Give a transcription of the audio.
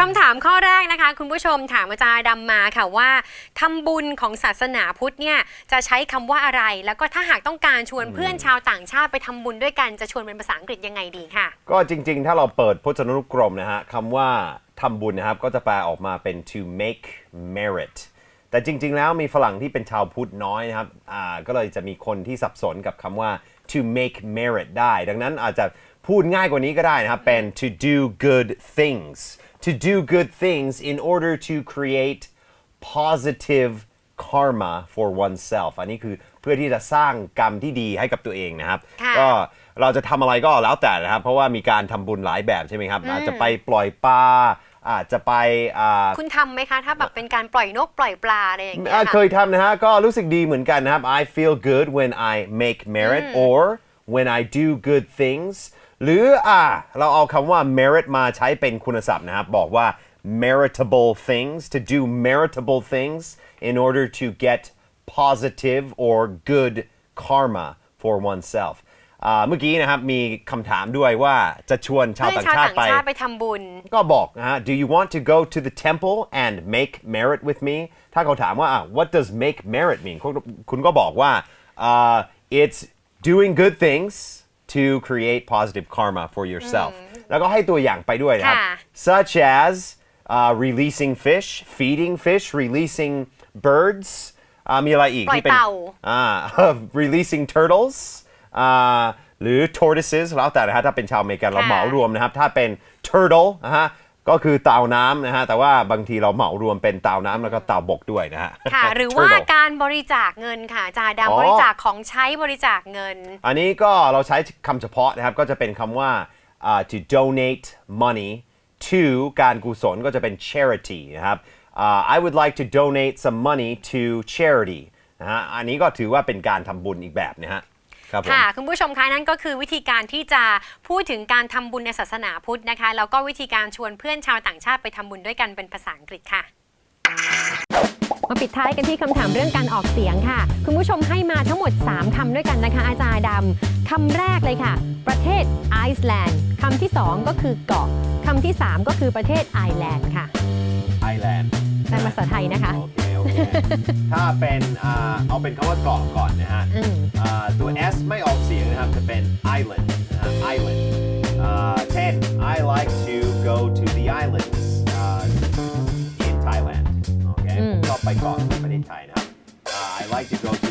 คำถามข้อแรกนะคะ คุณผู้ชมถามอาจารย์ดำมาค่ะว่าทำบุญของศาสนาพุทธเนี่ยจะใช้คำว่าอะไร แล้วก็ถ้าหากต้องการชวนเพื่อนชาวต่างชาติไปทำบุญด้วยกันจะชวนเป็นภาษาอังกฤษยังไงดีค่ะ ก็จริงๆ ถ้าเราเปิดพจนานุกรมนะฮะคำว่าทำบุญนะครับ ก็จะแปลออกมาเป็น to make merit แต่จริงๆ แล้วมีฝรั่งที่เป็นชาวพุทธน้อยนะครับอ่าก็เลยจะมีคนที่สับสนกับคำว่า to make merit ได้ ดังนั้นอาจจะ พูดง่ายกว่านี้ก็ได้นะครับ เป็น to do good things to do good things in order to create positive karma for oneself อันนี้คือเพื่อที่จะสร้างกรรมที่ดีให้กับตัวเองนะครับค่ะก็เราจะทำอะไรก็แล้วแต่นะครับ เพราะว่ามีการทำบุญหลายแบบใช่ไหมครับอาจจะไปปล่อยปลาอาจจะไปอ่าคุณทำไหมคะถ้าแบบเป็นการปล่อยนกปล่อยปลาอะไรอย่างเงี้ยอ่าค่ะเคยทำนะฮะก็รู้สึกดีเหมือนกันนะครับ I feel good when I make merit or when I do good things หรืออ่าเราเอาคำว่า merit มาใช้เป็นคุณศัพท์นะครับ บอกว่า meritable things to do meritable things in order to get positive or good karma for oneself อ่าเมื่อกี้นะครับ มีคำถามด้วยว่าจะชวนชาว เพื่อน ต่าง ชาว ชา ต่า ติ ง ไป ชาติไปทำบุญ ก็บอกนะฮะ Do you want to go to the temple and make merit with me ถ้าเขาถามว่าอ่ะ What does make merit mean คุณคุณก็บอกว่าอ่า It's doing good things to create positive karma for yourself แล้วก็ให้ตัวอย่างไปด้วยนะครับ ค่ะ such as uh, releasing fish feeding fish releasing birds อ่ามีอะไรอีก ปล่อย ที่เป็น เต่า อ่า releasing turtles อ่าหรือ tortoises แล้วแต่นะฮะถ้าเป็นชาวอเมริกันเรา ค่ะ เหมารวมนะครับ ถ้าเป็น turtle นะฮะ ก็คือเต่าน้ำนะฮะ แต่ว่าบางทีเราเหมารวมเป็นเต่าน้ำแล้วก็เต่าบกด้วยนะฮะ ค่ะ หรือว่า Turtle การบริจาคเงินค่ะอาจารย์อ๋อดำบริจาคของใช้บริจาคเงิน อันนี้ก็เราใช้คำเฉพาะนะครับ ก็จะเป็นคำว่าอ่า to donate money to การกุศลก็จะเป็น charity นะครับอ่า I would like to donate some money to charity นะฮะ อันนี้ก็ถือว่าเป็นการทำบุญอีกแบบนะฮะ ครับผม ค่ะ คุณผู้ชมคะนั่นก็คือวิธีการที่จะพูดถึงการทำบุญในศาสนาพุทธนะคะ แล้วก็วิธีการชวนเพื่อนชาวต่างชาติไปทำบุญด้วยกันเป็นภาษาอังกฤษค่ะ มาปิดท้ายกันที่คำถามเรื่องการออกเสียงค่ะ คุณผู้ชมให้มาทั้งหมด 3คำด้วยกันนะคะ อาจารย์ดำคำแรกเลยค่ะ ประเทศไอซ์แลนด์คำที่ 2 ก็คือเกาะคำที่ 3 ก็คือประเทศไอร์แลนด์ค่ะ Thailand เป็นภาษาไทยนะคะ โอเคโอเค ถ้าเป็นอ่าเอาเป็นคำว่าเกาะก่อนนะฮะอืม อ่าตัว I like to go to the islands uh, in Thailand. Okay, mm. not by boat, but in Thailand. Uh, I like to go to